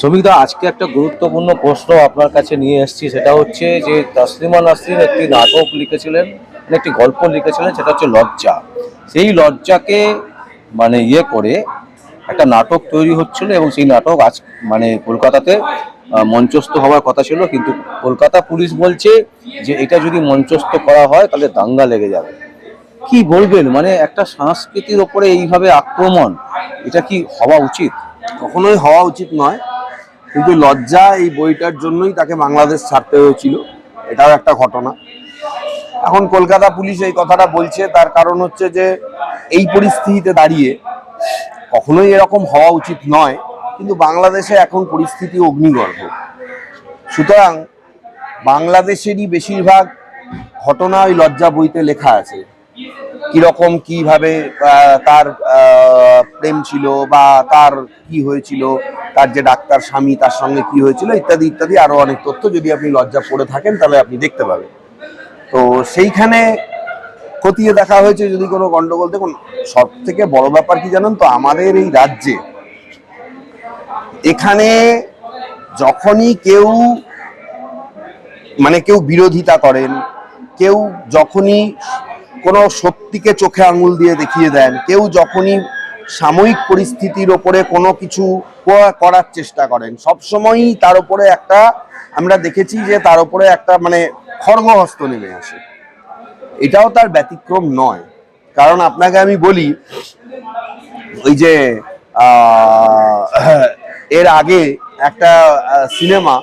শ্রমিকদা আজকে একটা গুরুত্বপূর্ণ প্রশ্ন আপনার কাছে নিয়ে এসেছি। সেটা হচ্ছে যে, তাসলিমা নাসরিন একটি নাটক লিখেছিলেন মানে একটি গল্প লিখেছিলেন, সেটা হচ্ছে লজ্জা। সেই লজ্জাকে মানে ইয়ে করে একটা নাটক তৈরি হচ্ছিল এবং সেই নাটক আজ মানে কলকাতাতে মঞ্চস্থ হওয়ার কথা ছিল। কিন্তু কলকাতা পুলিশ বলছে যে, এটা যদি মঞ্চস্থ করা হয়, তাহলে দাঙ্গা লেগে যাবে। কি বলবেন? মানে একটা সংস্কৃতির ওপরে এইভাবে আক্রমণ, এটা কি হওয়া উচিত? কখনোই হওয়া উচিত নয়, কিন্তু লজ্জা এই বইটার জন্যই তাকে বাংলাদেশ ছাড়তে হয়েছিল, এটাও একটা ঘটনা। এখন কলকাতা পুলিশ এই কথাটা বলছে, তার কারণ হচ্ছে যে এই পরিস্থিতিতে দাঁড়িয়ে কখনোই এরকম হওয়া উচিত নয়, কিন্তু বাংলাদেশে এখন পরিস্থিতি অগ্নিগর্ভ। সুতরাং বাংলাদেশেরই বেশিরভাগ ঘটনা ওই লজ্জা বইতে লেখা আছে। কীরকম, কীভাবে তার প্রেম ছিল বা তার কি হয়েছিল তার যে ডাক্তার স্বামী, তার সঙ্গে কি হয়েছিল, ইত্যাদি ইত্যাদি আরও অনেক তথ্য যদি আপনি লজ্জা পড়ে থাকেন, তাহলে আপনি দেখতে পাবেন। তো সেইখানে খতিয়ে দেখা হয়েছে যদি কোনো গন্ডগোল। দেখুন সব থেকে বড় ব্যাপার কি জানেন তো, আমাদের এই রাজ্যে এখানে যখনই কেউ মানে কেউ বিরোধিতা করেন, কেউ যখনই কোনো সত্যিকে চোখে আঙুল দিয়ে দেখিয়ে দেন। কেউ যখনই সাময়িক পরিস্থিতির ওপরে কোনো কিছু করার চেষ্টা করেন। সবসময়ই তার উপরে একটা, আমরা দেখেছি যে তার উপরে একটা মানে খর্গহস্ত নেমে আসে। এটাও তার ব্যতিক্রম নয়। কারণ আপনাকে আমি বলি, ওই যে এর আগে একটা সিনেমা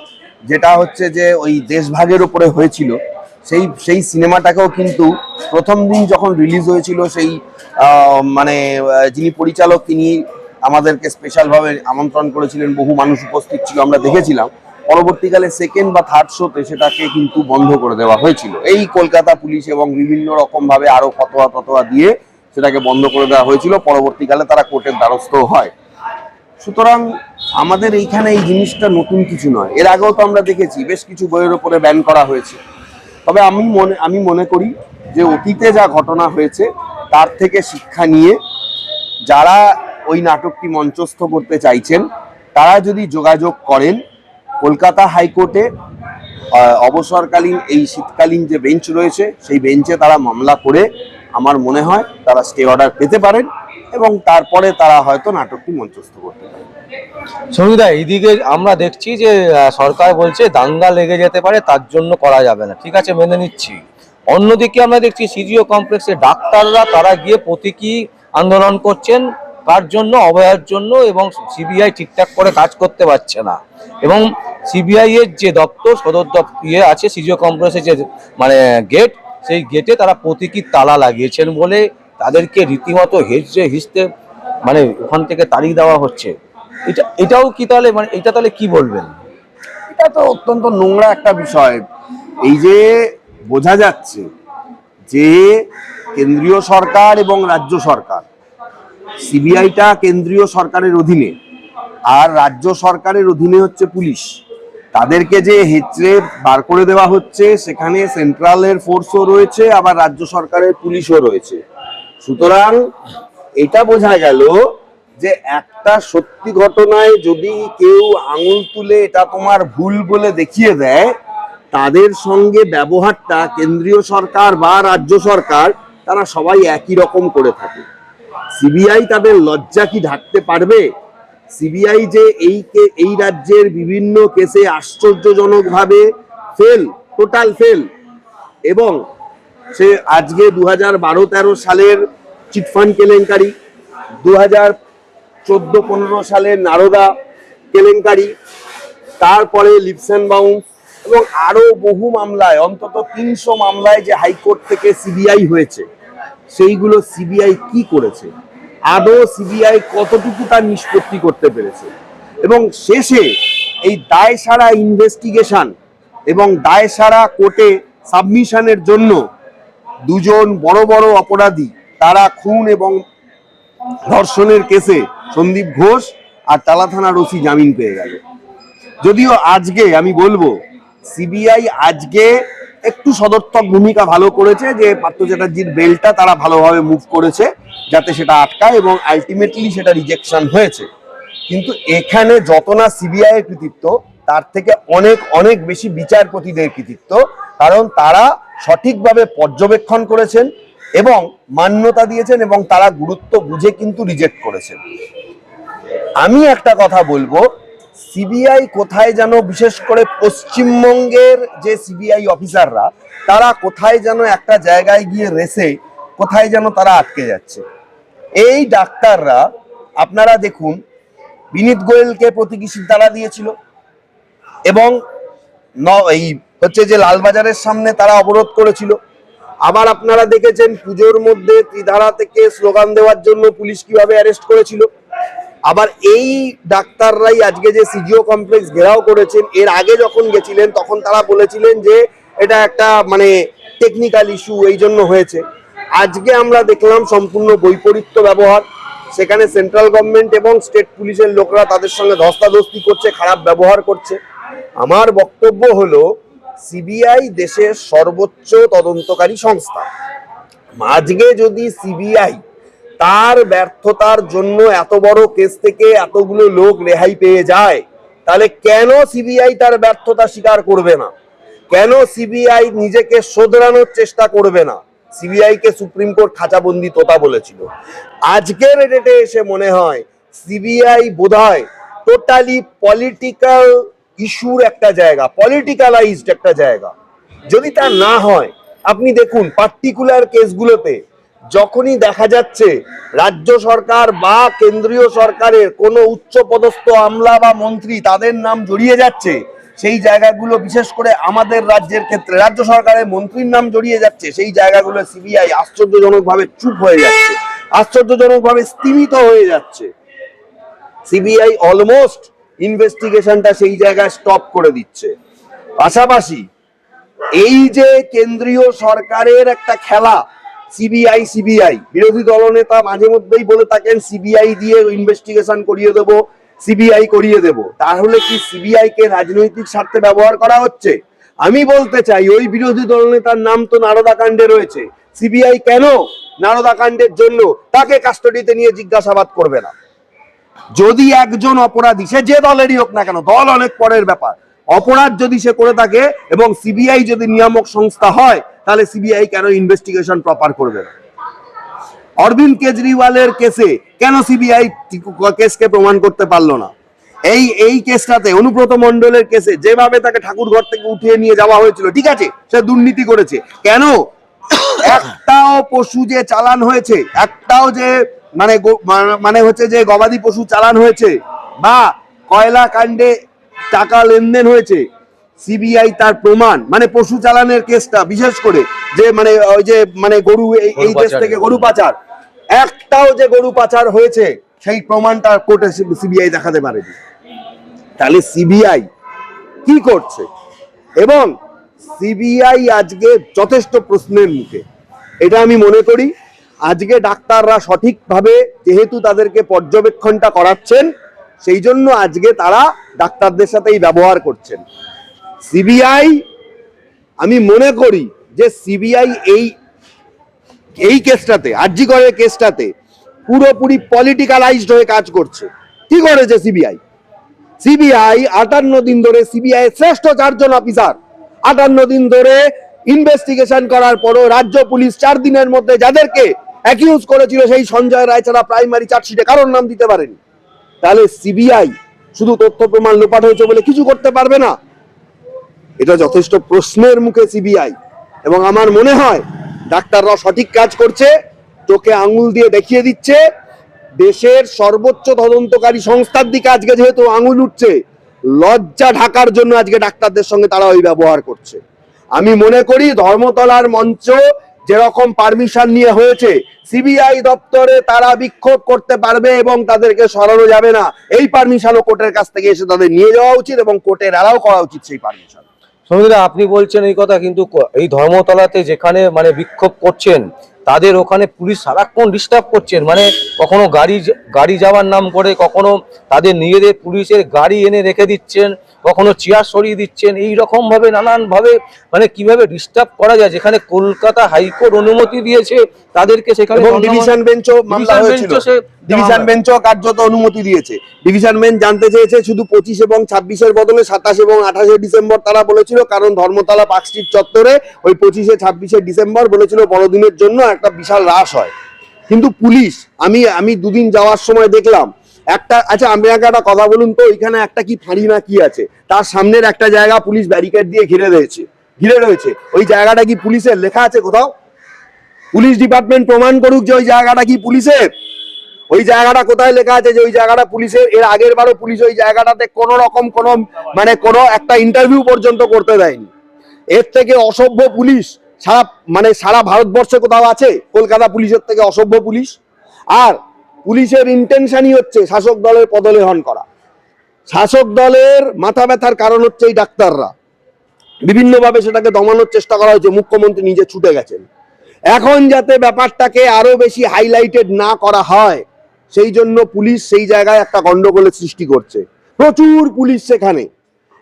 যেটা হচ্ছে যে ওই দেশভাগের উপরে হয়েছিল সেই সেই সিনেমাটাকেও কিন্তু প্রথম দিন যখন রিলিজ হয়েছিল সেই মানে যিনি পরিচালক তিনি আমাদেরকে স্পেশালভাবে আমন্ত্রণ করেছিলেন, বহু মানুষ উপস্থিত ছিল, আমরা দেখেছিলাম। পরবর্তীকালে সেকেন্ড বা থার্ড শোতে সেটাকে কিন্তু বন্ধ করে দেওয়া হয়েছিল। এই কলকাতা পুলিশ এবং বিভিন্ন রকম ভাবে আরও ফতোয়া ততোয়া দিয়ে সেটাকে বন্ধ করে দেওয়া হয়েছিল। পরবর্তীকালে তারা কোর্টের দ্বারস্থ হয়। সুতরাং আমাদের এইখানে এই জিনিসটা নতুন কিছু নয়। এর আগেও তো আমরা দেখেছি, বেশ কিছু বইয়ের ওপরে ব্যান করা হয়েছে। তবে আমি মনে আমি মনে করি যে অতীতে যা ঘটনা হয়েছে, তার থেকে শিক্ষা নিয়ে যারা ওই নাটকটি মঞ্চস্থ করতে চাইছেন, তারা যদি যোগাযোগ করেন, কলকাতা হাইকোর্টে অবসরকালীন এই শীতকালীন যে বেঞ্চ রয়েছে, সেই বেঞ্চে তারা মামলা করে, আমার মনে হয় তারা স্টে অর্ডার পেতে পারেন। এবং তারপরে তারা হয়তো নাটকটি মঞ্চস্থ করতে পারেন সঙ্গীতা, এইদিকে আমরা দেখছি যে সরকার বলছে দাঙ্গা লেগে যেতে পারে, তার জন্য করা যাবে না। ঠিক আছে, মেনে নিচ্ছি। অন্যদিকে আমরা দেখছি সিজিও কমপ্লেক্সে ডাক্তাররা, তারা গিয়ে প্রতীকী আন্দোলন করছেন। কার জন্য? অভয়ার জন্য, এবং সিবিআই ঠিকঠাক করে কাজ করতে পারছে না। এবং সিবিআই এর যে দপ্তর, সদর দপ্তর ইয়ে আছে, সিজিও কমপ্লেক্সের যে মানে গেট সেই গেটে তারা প্রতীকী তালা লাগিয়েছেন বলে তাদেরকে রীতিমতো হেসে হিসতে মানে ওখান থেকে তারিখ দেওয়া হচ্ছে। এটা, এটাও কি তাহলে মানে এটা তাহলে কি বলবেন? এটা তো অত্যন্ত নোংরা একটা বিষয়। এই যে বোঝা যাচ্ছে যে কেন্দ্রীয় সরকার এবং রাজ্য সরকার, সিবিআইটা কেন্দ্রীয় সরকারের অধীনে আর রাজ্য সরকারের অধীনে হচ্ছে পুলিশ। তাদেরকে যে হেচড়ে বার করে দেওয়া হচ্ছে, সেখানে সেন্ট্রালের ফোর্সও রয়েছে, আবার রাজ্য সরকারের পুলিশও রয়েছে। সুতরাং এটা বোঝা গেল যে একটা সত্যি ঘটনায় যদি কেউ আঙুল তুলে এটা তোমার ভুল বলে দেখিয়ে দেয়, তাদের সঙ্গে ব্যবহারটা কেন্দ্রীয় সরকার বা রাজ্য সরকার, তারা সবাই একই রকম করে থাকে। সিবিআই তাদের লজ্জা কি ঢাকতে পারবে? সিবিআই যে এই এই রাজ্যের বিভিন্ন কেসে আশ্চর্যজনকভাবে ফেল টোটাল ফেল এবং সে আজকে দু হাজার বারো তেরো সালের চিটফান্ড কেলেঙ্কারি দু হাজার চোদ্দ পনেরো সালের নারদা কেলেঙ্কারি, তারপরে লিপসেন বাউন্স এবং আরও বহু মামলায়, অন্তত তিনশো মামলায় যে হাইকোর্ট থেকে সিবিআই হয়েছে, সেইগুলো সিবিআই কি করেছে? আদৌ সিবিআই কতটুকু তার নিষ্পত্তি করতে পেরেছে? এবং শেষে এই দায় সারা ইনভেস্টিগেশন এবং দায় সারা কোর্টে সাবমিশনের জন্য দুজন বড় বড় অপরাধী, তারা খুন এবং ধর্ষণের কেসে সন্দীপ ঘোষ আর টালা থানার ওসি জামিন পেয়ে গেল। যদিও আজকে আমি বলব, সিবিআই আজকে একটু সদর্থক ভূমিকা ভালো করেছে যে পার্থ চ্যাটার্জির বেলটা তারা ভালোভাবে মুভ করেছে যাতে সেটা আটকায় এবং আলটিমেটলি সেটা রিজেকশন হয়েছে। কিন্তু এখানে যত না সিবিআই এর কৃতিত্ব, তার থেকে অনেক অনেক বেশি বিচারপতিদের কৃতিত্ব কারণ তারা সঠিকভাবে পর্যবেক্ষণ করেছেন এবং মান্যতা দিয়েছেন এবং তারা গুরুত্ব বুঝে কিন্তু রিজেক্ট করেছেন। আমি একটা কথা বলব সিবিআই কোথায় যেন বিশেষ করে পশ্চিমবঙ্গের যে সিবিআই অফিসাররা তারা কোথায় যেন একটা জায়গায় গিয়ে রেসে কোথায় যেন তারা আটকে যাচ্ছে। এই ডাক্তাররা, আপনারা দেখুন, বিনীত গোয়েলকে প্রতীকী তারা দিয়েছিল এবং এই হচ্ছে যে লালবাজারের সামনে তারা অবরোধ করেছিল। আবার আপনারা দেখেছেন পুজোর মধ্যে ত্রিধারা থেকে স্লোগান দেওয়ার জন্য পুলিশ কীভাবে অ্যারেস্ট করেছিল। আবার এই ডাক্তাররাই আজকে যে সিজিও কমপ্লেক্স ঘেরাও করেছেন, এর আগে যখন গেছিলেন, তখন তারা বলেছিলেন যে এটা একটা মানে টেকনিক্যাল ইস্যু এই জন্য হয়েছে। আজকে আমরা দেখলাম সম্পূর্ণ বৈপরীত্য ব্যবহার। সেখানে সেন্ট্রাল গভর্নমেন্ট এবং স্টেট পুলিশের লোকরা তাদের সঙ্গে ধস্তাধস্তি করছে, খারাপ ব্যবহার করছে। আমার বক্তব্য হলো সিবিআই দেশের সর্বোচ্চ তদন্তকারী সংস্থা। আজকে যদি সিবিআই তার ব্যর্থতার জন্য এত বড় কেস থেকে এতগুলো লোক রেহাই পেয়ে যায়, তাহলে কেন সিবিআই তার ব্যর্থতা স্বীকার করবে না? কেন সিবিআই নিজেকে শোধরানোর চেষ্টা করবে না? সিবিআই কে সুপ্রিম কোর্ট খাঁচাবন্দি তোতা বলেছিল। আজকের ডেটে এসে মনে হয় সিবিআই বোধহয় টোটালি পলিটিক্যাল ইস্যুর একটা জায়গা পলিটিক্যালাইজড একটা জায়গা। যদি তা না হয়, আপনি দেখুন পার্টিকুলার কেসগুলোতে যখনই দেখা যাচ্ছে রাজ্য সরকার বা কেন্দ্রীয় সরকারের কোনো উচ্চ পদস্থ আমলা বা মন্ত্রী তাদের নাম জড়িয়ে যাচ্ছে, সেই জায়গাগুলো বিশেষ করে আমাদের রাজ্যের ক্ষেত্রে, রাজ্য সরকারের মন্ত্রীর নাম জড়িয়ে যাচ্ছে, সেই জায়গাগুলো সিবিআই আশ্চর্যজনকভাবে চুপ হয়ে যাচ্ছে, আশ্চর্যজনকভাবে স্তীমিত হয়ে যাচ্ছে। সিবিআই অলমোস্ট ইনভেস্টিগেশনটা সেই জায়গায় স্টপ করে দিচ্ছে। পাশাপাশি এই যে কেন্দ্রীয় সরকারের একটা খেলা সিবিআই সিবিআই বিরোধী দলনেতা মাঝে মধ্যেই বলে থাকেন সিবিআই দিয়ে ইনভেস্টিগেশন করিয়ে দেব সিবিআই করিয়ে দেব। তাহলে কি সিবিআই কে রাজনৈতিক স্বার্থে ব্যবহার করা হচ্ছে? আমি বলতে চাই, ওই বিরোধী দলনেতার নাম তো নারদা কাণ্ডে রয়েছে। সিবিআই কেন নারদা কাণ্ডের জন্য তাকে কাস্টডিতে নিয়ে জিজ্ঞাসাবাদ করবে না? যদি একজন অপরাধী, সে যে দলেরই হোক না কেন, দল অনেক পরের ব্যাপার। অপরাধ যদি সে করে থাকে এবং সিবিআই যদি নিয়ামক সংস্থা হয়, তাহলে সিবিআই কেন ইনভেস্টিগেশন প্রপার করবে না? অরবিন্দ কেজরিওয়ালের কেসে কেন সিবিআই কেসকে প্রমাণ করতে পারল না? এই এই কেসটাতে অনুব্রত মন্ডলের কেসে যেভাবে তাকে ঠাকুরঘর থেকে উঠিয়ে নিয়ে যাওয়া হয়েছিল, ঠিক আছে, সে দুর্নীতি করেছে। কেন? একটাও পশু যে চালান হয়েছে, একটাও যে মানে মানে- হচ্ছে যে গবাদি পশু চালান হয়েছে বা কয়লা কাণ্ডে টাকা লেনদেন হয়েছে। সিবিআই তার প্রমাণ। মানে পশু চালানের কেসটা বিশেষ করে যে মানে ওই যে মানে গরু এই- এই দেশ থেকে গরু পাচার। একটাও যে গরু পাচার হয়েছে সেই প্রমাণটা কোর্টে সিবিআই দেখাতে পারেনি। তাহলে সিবিআই কি করছে? এবং সিবিআই আজকে যথেষ্ট প্রশ্নের মুখে। এটা আমি মনে করি আজকে ডাক্তাররা সঠিকভাবে যেহেতু তাদেরকে পর্যবেক্ষণটা করাচ্ছেন, সেই জন্য আজকে তারা ডাক্তারদের সাথেই ব্যবহার করছেন। সিবিআই, আমি মনে করি যে সিবিআই এই এই কেসটাতে, আরজিকরের কেসটাতে পুরোপুরি পলিটিক্যালাইজড হয়ে কাজ করছে। কি করেছে সিবিআই? সিবিআই আটান্ন দিন ধরে সিবিআই শ্রেষ্ঠ চারজন অফিসার। আটান্ন দিন ধরে ইনভেস্টিগেশন করার পরও রাজ্য পুলিশ চার দিনের মধ্যে যাদেরকে অ্যাকিউজ করেছিল সেই সঞ্জয় রায় ছাড়া প্রাইমারি চার্জশিটে, কারোর নাম দিতে পারেনি। তাহলে সিবিআই শুধু তথ্য প্রমাণ লোপাট হয়েছে বলে কিছু করতে পারবে না? এটা যথেষ্ট প্রশ্নের মুখে সিবিআই এবং আমার মনে হয় ডাক্তাররা সঠিক কাজ করছে, চোখে আঙুল দিয়ে দেখিয়ে দিচ্ছে, দেশের সর্বোচ্চ তদন্তকারী সংস্থার দিকে আজকে যেহেতু আঙুল উঠছে, লজ্জা ঢাকার জন্য আজকে ডাক্তারদের সঙ্গে তারা ওই ব্যবহার করছে। আমি মনে করি ধর্মতলার মঞ্চ যেরকম পারমিশন নিয়ে হয়েছে সিবিআই দপ্তরে তারা বিক্ষোভ করতে পারবে এবং তাদেরকে সরানো যাবে না। এই পারমিশনও কোর্টের কাছ থেকে এসে তাদের নিয়ে যাওয়া উচিত এবং কোর্টের এরাও করা উচিত সেই পারমিশন সমীরা আপনি বলছেন এই কথা, কিন্তু এই ধর্মতলাতে যেখানে মানে বিক্ষোভ করছেন, তাদের ওখানে পুলিশ সারাক্ষণ ডিস্টার্ব করছেন। মানে কখনো গাড়ি গাড়ি যাওয়ার নাম করে কখনো তাদের নিজেদের পুলিশের গাড়ি এনে রেখে দিচ্ছেন কখনো চেয়ার সরিয়ে দিচ্ছেন এই রকম ভাবে নানান ভাবে মানে কীভাবে ডিস্টার্ব করা যায় যেখানে কলকাতা হাইকোর্ট অনুমতি দিয়েছে তাদেরকে সেখানে ডিভিশন বেঞ্চও মামলা হয়েছিল। ডিভিশন বেঞ্চও কার্যত অনুমতি দিয়েছে। ডিভিশন বেঞ্চ জানতে চেয়েছে শুধু পঁচিশ এবং ছাব্বিশের বদলে সাতাশ এবং আঠাশে ডিসেম্বর তারা বলেছিল কারণ ধর্মতলা পার্ক স্ট্রিট চত্বরে ওই পঁচিশে ছাব্বিশে ডিসেম্বর বলেছিল বড়দিনের জন্য একটা বিশাল রাশ হয়। কিন্তু পুলিশ আমি আমি দুদিন যাওয়ার সময় দেখলাম একটা আচ্ছা আমি আগে একটা কথা বলুন তো ওইখানে একটা কি ফাঁড়ি না কি আছে? তার সামনের একটা জায়গা পুলিশ ব্যারিকেড দিয়ে ঘিরে রয়েছে ঘিরে রয়েছে। ওই জায়গাটা কি পুলিশের? লেখা আছে কোথাও? পুলিশ ডিপার্টমেন্ট প্রমাণ করুক যে ওই জায়গাটা কি পুলিশের? ওই জায়গাটা কোথায় লেখা আছে যে ওই জায়গাটা পুলিশের? এর আগের বারও পুলিশ ওই জায়গাটাতে কোনো রকম কোনো মানে কোনো একটা ইন্টারভিউ পর্যন্ত করতে দেয়নি। এর থেকে অসভ্য পুলিশ, সারা মানে সারা ভারতবর্ষে কোথাও আছে? কলকাতা পুলিশের থেকে অসভ্য পুলিশ। আর পুলিশের ইন্টেনশনই হচ্ছে শাসক দলের পদলেহন করা। শাসক দলের মাথা ব্যথার কারণ হচ্ছে এই ডাক্তাররা। বিভিন্নভাবে সেটাকে দমানোর চেষ্টা করা হয়েছে, মুখ্যমন্ত্রী নিজে ছুটে গেছেন। এখন যাতে ব্যাপারটাকে আরও বেশি হাইলাইটেড না করা হয়, সেই জন্য পুলিশ সেই জায়গায় একটা গন্ডগোলের সৃষ্টি করছে। প্রচুর পুলিশ সেখানে।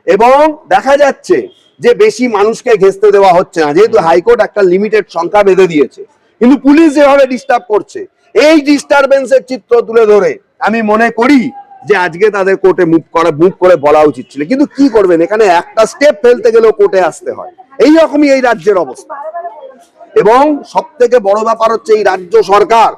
এবং দেখা যাচ্ছে যে বেশি মানুষকে ঘেঁচতে দেওয়া হচ্ছে না, যেহেতু হাইকোর্ট একটা লিমিটেড সংখ্যা বেঁধে দিয়েছে। কিন্তু পুলিশ যেভাবে ডিস্টার্ব করছে এই ডিস্টারবেন্সের চিত্র তুলে ধরে আমি মনে করি যে আজকে তাদের কোর্টে মুভ করে মুভ করে বলা উচিত ছিল। কিন্তু কি করবেন? এখানে একটা স্টেপ ফেলতে গেলেও কোর্টে আসতে হয়। এই রকমই এই রাজ্যের অবস্থা। এবং সব থেকে বড় ব্যাপার হচ্ছে এই রাজ্য সরকার,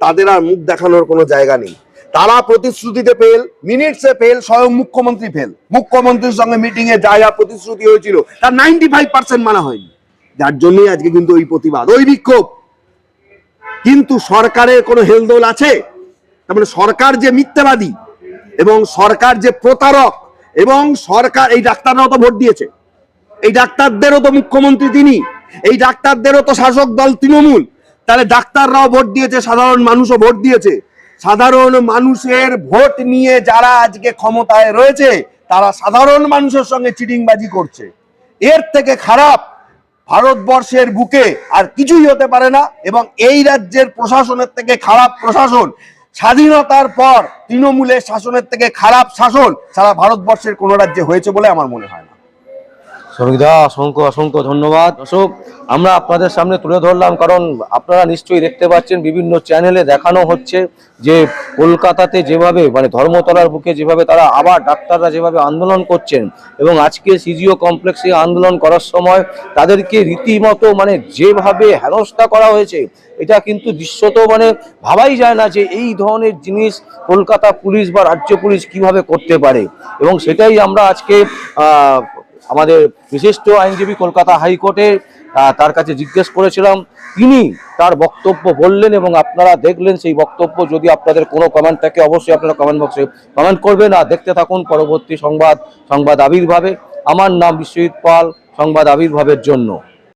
তাদের আর মুখ দেখানোর কোনো জায়গা নেই। তারা প্রতিশ্রুতিতে ফেল মিনিটসে ফেল স্বয়ং মুখ্যমন্ত্রী ফেল মুখ্যমন্ত্রীর সঙ্গে মিটিং এ যা যা প্রতিশ্রুতি হয়েছিল, তার নাইনটি ফাইভ পার্সেন্ট মানা হয়নি। যার জন্যই আজকে কিন্তু ওই প্রতিবাদ। ওই বিক্ষোভ। কিন্তু সরকারের কোনো হেলদোল আছে? তার মানে সরকার যে মিথ্যাবাদী এবং সরকার যে প্রতারক এবং সরকার, এই ডাক্তাররাও তো ভোট দিয়েছে। এই ডাক্তারদেরও তো মুখ্যমন্ত্রী তিনি, এই ডাক্তারদেরও তো শাসক দল তৃণমূল। তাহলে ডাক্তাররাও ভোট দিয়েছে, সাধারণ মানুষও ভোট দিয়েছে। সাধারণ মানুষের ভোট নিয়ে যারা আজকে ক্ষমতায় রয়েছে, তারা সাধারণ মানুষের সঙ্গে চিটিংবাজি করছে। এর থেকে খারাপ ভারতবর্ষের বুকে আর কিছুই হতে পারে না এবং এই রাজ্যের প্রশাসনের থেকে খারাপ প্রশাসন, স্বাধীনতার পর তৃণমূলের শাসনের থেকে খারাপ শাসন সারা ভারতবর্ষের কোন রাজ্যে হয়েছে বলে আমার মনে হয় না। শ্রমিকদা, অসংখ্য অসংখ্য ধন্যবাদ। দর্শক, আমরা আপনাদের সামনে তুলে ধরলাম, কারণ আপনারা নিশ্চয়ই দেখতে পাচ্ছেন, বিভিন্ন চ্যানেলে দেখানো হচ্ছে যে কলকাতাতে যেভাবে মানে ধর্মতলার বুকে যেভাবে তারা আবার ডাক্তাররা যেভাবে আন্দোলন করছেন, এবং আজকে সিজিও কমপ্লেক্সে আন্দোলন করার সময় তাদেরকে রীতিমতো মানে যেভাবে হেনস্থা করা হয়েছে, এটা কিন্তু দৃশ্যত মানে ভাবাই যায় না যে এই ধরনের জিনিস কলকাতা পুলিশ বা রাজ্য পুলিশ কীভাবে করতে পারে। এবং সেটাই আমরা আজকে আমাদের বিশিষ্ট আইনজীবী কলকাতা হাইকোর্টে তার কাছে জিজ্ঞেস করেছিলাম, তিনি তার বক্তব্য বললেন এবং আপনারা দেখলেন সেই বক্তব্য, যদি আপনাদের কোনো কমেন্ট থাকে, অবশ্যই আপনারা কমেন্ট বক্সে কমেন্ট করবেন আর দেখতে থাকুন পরবর্তী সংবাদ সংবাদ আবির্ভাবে। আমার নাম বিশ্বজিৎ পাল, সংবাদ আবির্ভাবের জন্য।